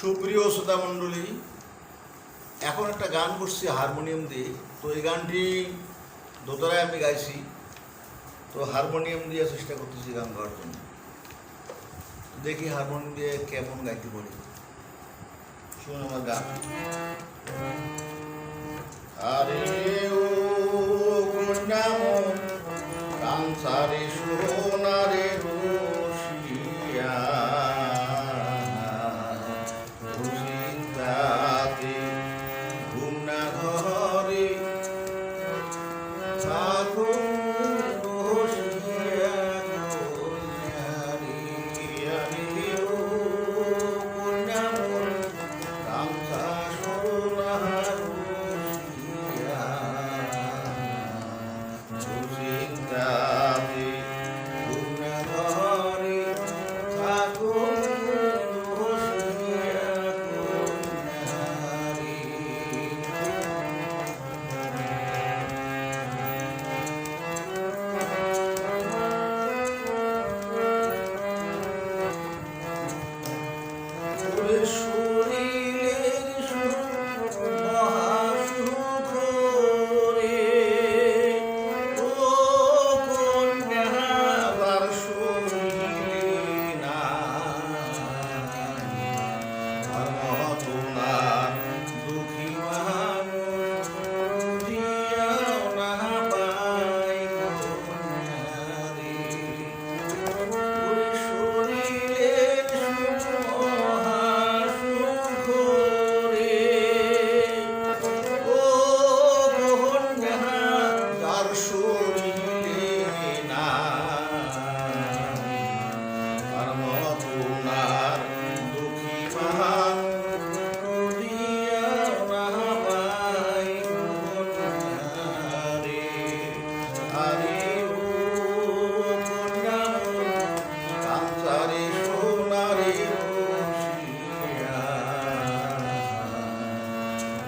সুপ্রিয় শ্রোতা মণ্ডলী, এখন একটা গান করছি, হারমোনিয়াম দিয়ে। তো এই গানটি দোতলায় আমি গাইছি। তো হারমোনিয়াম দিয়ে চেষ্টা করতেছি গান গাওয়ার জন্য। দেখি হারমোনিয়াম দিয়ে কেমন গাইতে পারি। শুনুন আমার গান। আরে ও কোন নাম সংসারে শুভ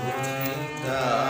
the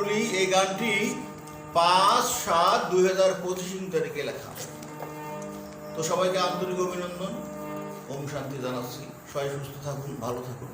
শ্রোতামণ্ডলী এই গানটি পাঁচ সাত দুই হাজার পঁচিশ তারিখে লেখা। তো সবাইকে আন্তরিক অভিনন্দন। ওম শান্তি জানাচ্ছি। সবাই সুস্থ থাকুন, ভালো থাকুন।